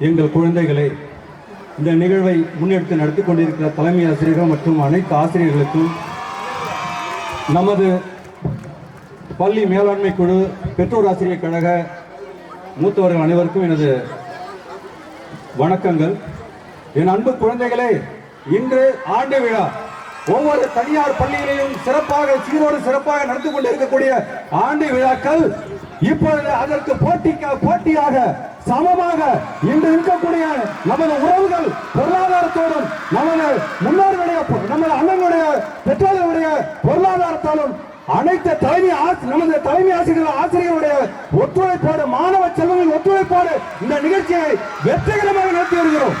எங்கள் குழந்தைகளை இந்த நிகழ்வை முன்னெடுத்து நடத்தி கொண்டிருக்கிற தலைமை ஆசிரியர்கள் மற்றும் அனைத்து ஆசிரியர்களுக்கும் நமது பள்ளி மேலாண்மை குழு பெற்றோர் ஆசிரியர் கழக மூத்தவர்கள் அனைவருக்கும் எனது வணக்கங்கள். என் அன்பு குழந்தைகளே இன்று ஆண்டு விழா. ஒவ்வொரு தனியார் பள்ளியிலையும் சிறப்பாக சீரோடு சிறப்பாக நடந்து கொண்டிருக்கக்கூடிய ஆண்டு விழாக்கள் இப்பொழுது அதற்கு போட்டிக்க போட்டியாக சமமாக இன்று இருக்கக்கூடிய நமது உறவுகள் பொருளாதாரத்தோடும் நமது முன்னோர்களுடைய நமது அண்ணனுடைய பெற்றோர்களுடைய பொருளாதாரத்தாலும் அனைத்து தலைமை நமது தலைமை ஆசிரியர்கள் ஆசிரியருடைய ஒத்துழைப்போடு மாணவ செல்வங்கள் ஒத்துழைப்போடு இந்த நிகழ்ச்சியை வெற்றிகரமாக நடத்தி வருகிறோம்.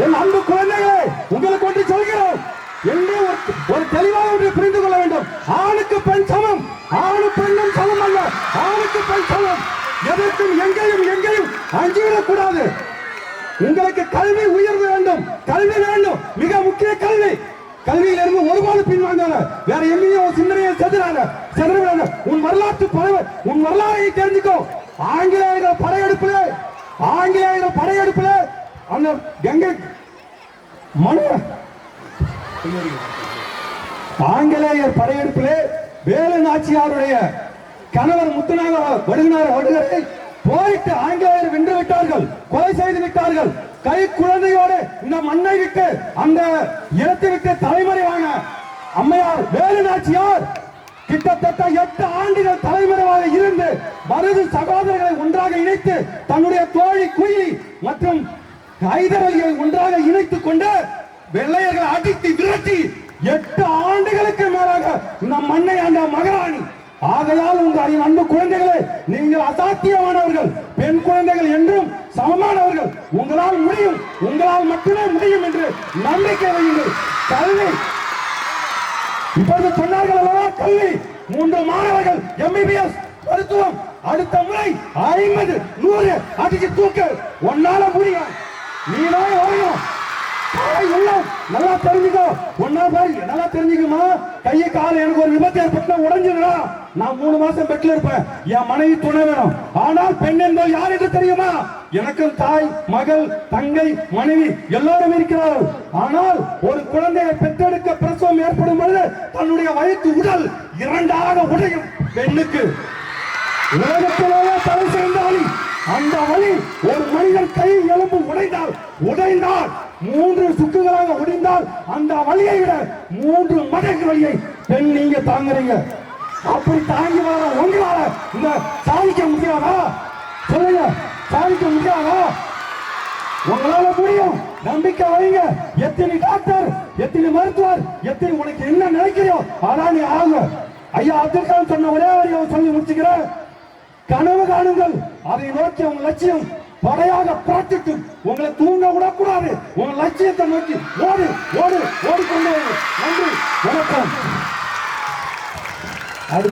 என் அன்பு குழந்தைகளே உங்களுக்கு ஒன்று சொல்கிறோம் என்று ஒரு- ஒரு தெளிவாக ஒன்று புரிந்து கொள்ள வேண்டும். ஆணு ஆணுக்கு எதற்கும் எங்கேயும் எங்கேயும் அஞ்சிவிடக் உங்களுக்கு கல்வி உயர்வு வேண்டும். கல்வி வேண்டும். மிக முக்கிய கல்வி. கல்வியில் இருந்து ஒருபாடு பின்வாங்காத வேற எங்கேயும் சிந்தனையை செதுறாங்க செதுறாங்க உன் வரலாற்று பறவை உன் வரலாறை தெரிஞ்சுக்கோ. ஆங்கிலேயர்கள் படையெடுப்புல ஆங்கிலேயர்கள் படையெடுப்புல அந்த கங்கை மன ஆங்கிலேயர் படையெடுப்பிலே வேலு நாச்சியாருடைய கணவர் முத்துநாக வடுகினார் வடுகரை போயிட்டு ஆங்கிலேயர் வென்று விட்டார்கள் கொலை செய்து விட்டார்கள். கை குழந்தையோடு இந்த மண்ணை விட்டு அந்த இடத்தை விட்டு தலைமறைவான அம்மையார் வேலு நாச்சியார் கிட்டத்தட்ட எட்டு ஆண்டுகள் தலைமறைவாக இருந்து மருது சகோதரர்களை ஒன்றாக இணைத்து தன்னுடைய தோழி குயிலி மற்றும் ஹைதர் ஒன்றாக இணைத்துக் கொண்டு வெள்ளையர்களை அடித்து விரட்டி எட்டு ஆண்டுகளுக்கு மேலாக இந்த மண்ணை ஆண்ட மகாராணி ஆகையால் உங்கள் அறிவு அன்பு குழந்தைகளே நீங்கள் அசாத்தியமானவர்கள் பெண் குழந்தைகள் என்றும் சமமானவர்கள் உங்களால் முடியும் உங்களால் மட்டுமே முடியும் என்று நம்பிக்கை வையுங்கள். கல்வி. இப்பொழுது சொன்னார்கள் அல்லவா கல்வி. மூன்று மாணவர்கள் எம்பிபிஎஸ் மருத்துவம். அடுத்த முறை ஐம்பது நூறு அடிச்சு தூக்கு. உன்னால முடியும். நீ தான் ஓயும் நல்லா தெரிஞ்சுக்கோ. ஒன்னா பாரு நல்லா தெரிஞ்சுக்குமா கையை கால எனக்கு ஒரு விபத்து ஏற்பட்டா உடஞ்சிருடா நான் மூணு மாசம் பெட்ல இருப்பேன். என் மனைவி துணை வேணும். ஆனால் பெண் என்பது யார் என்று தெரியுமா? எனக்கும் தாய் மகள் தங்கை மனைவி எல்லோரும் இருக்கிறார்கள். ஆனால் ஒரு குழந்தையை பெற்றெடுக்க பிரசவம் ஏற்படும் பொழுது தன்னுடைய வயிற்று உடல் இரண்டாக உடையும் பெண்ணுக்கு. உலகத்திலேயே தலை சிறந்த அந்த வழி ஒரு மனிதன் கை எலும்பு உடைந்தால் உடைந்தால் மூன்று சுக்குகளாக உடைந்தால் அந்த வழியை விட மூன்று மடங்கு வழியை பெண் நீங்க தாங்குறீங்க. அப்படி தாங்கி வர உங்களால இந்த சாதிக்க முடியாதா? சொல்லுங்க சாதிக்க முடியாதா? உங்களால முடியும். நம்பிக்கை வைங்க. எத்தனை டாக்டர் எத்தனை மருத்துவர் எத்தனை உனக்கு என்ன நினைக்கிறியோ அதான் நீ ஆகுங்க ஐயா அப்துல் கலாம் சொன்ன ஒரே வரியை சொல்லி முடிச்சுக்கிறேன். கனவு காணுங்கள். அதை நோக்கி உங்க லட்சியம் படையாக பார்த்துட்டு உங்களை தூங்க விடக்கூடாது உங்க லட்சியத்தை நோக்கி ஓடு ஓடு ஓடிக்கொண்டு நன்றி வணக்கம்.